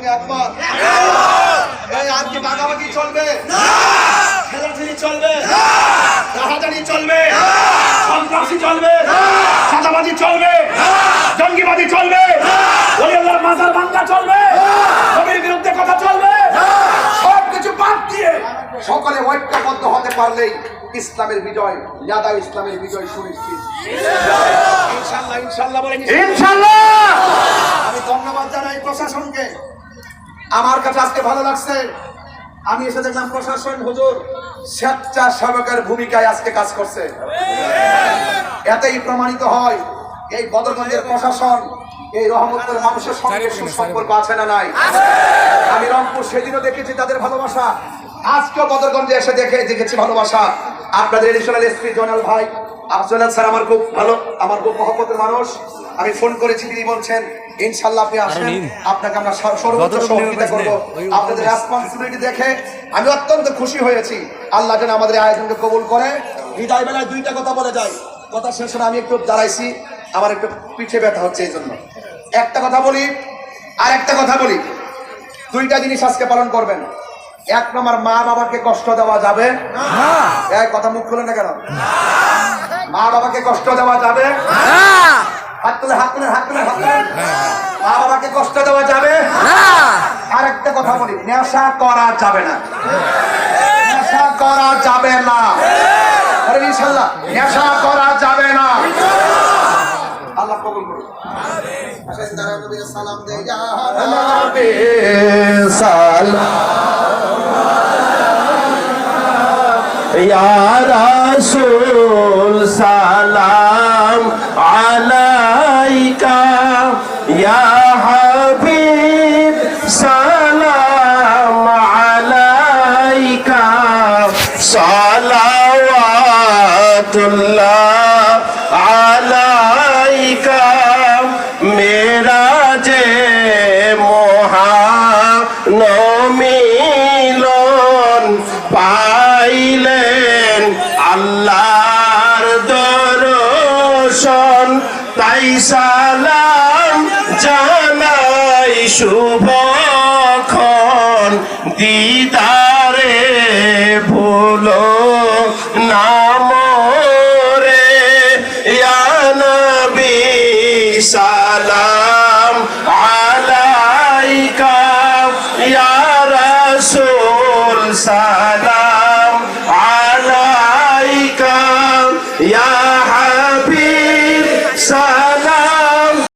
সঙ্গে একমত? চলবে? চলবে? চলবে? সন্ত্রাসী চলবে? চলবে? জঙ্গিবাদী চলবে? বিরুদ্ধে কথা চলবে? সকলে ঐক্যবদ্ধ হতে পারলেই ইসলামের বিজয় ইসলামের বিজয় সুনিশ্চিত। ইনশাল্লাহ ইনশাল্লাহ বলে ইনশাল্লাহ আমি ধন্যবাদ জানাই প্রশাসনকে আমার কাছে আজকে ভালো লাগছে। আমি এসে দেখলাম প্রশাসন হুজুর স্বেচ্ছাসেবকের ভূমিকায় আজকে কাজ করছে। এতেই প্রমাণিত হয় এই বদরগঞ্জের প্রশাসন এই রহমতের মানুষের সঙ্গে সুসম্পর্ক আছে না নাই? আমি রংপুর সেদিনও দেখেছি তাদের ভালোবাসা। আজকেও বদরগঞ্জে এসে দেখে দেখেছি ভালোবাসা। আপনাদের এডিশনাল এসপি জোনাল ভাই আফজল স্যার আমার খুব ভালো আমার খুব মহব্বতের মানুষ। আমি ফোন করেছি তিনি বলছেন ইনশাল্লাহ আপনি আসেন আপনাকে আমরা সর্বোচ্চ সহযোগিতা করব। আপনাদের রেসপন্সিবিলিটি দেখে আমি অত্যন্ত খুশি হয়েছি। আল্লাহ যেন আমাদের আয়োজনকে কবুল করে। বিদায় বেলায় দুইটা কথা বলে যাই। কথা শেষ আমি একটু দাঁড়াইছি আমার একটু পিঠে ব্যথা হচ্ছে এই জন্য। একটা কথা বলি আর একটা কথা বলি। দুইটা জিনিস আজকে পালন করবেন। এক নম্বর মা বাবাকে কষ্ট দেওয়া যাবে? কথা মুখ খুলে না কেন? মা বাবাকে কষ্ট দেওয়া যাবে? হাত তুলে হাত তুলে হাত তুলে হাত মা বাবাকে কষ্ট দেওয়া যাবে? আর একটা কথা বলি নেশা করা যাবে না। নেশা করা যাবে না। আরে ইনশাল্লাহ নেশা করা যাবে না। আল্লাহ কবুল করুন। তারা নবীর সালাম। یا رسول سلام علیکہ یا حبیب سلام সালাম জানাই শুভক্ষণ দিদারে ভুলো নাম রে আনবি সালাম সালাম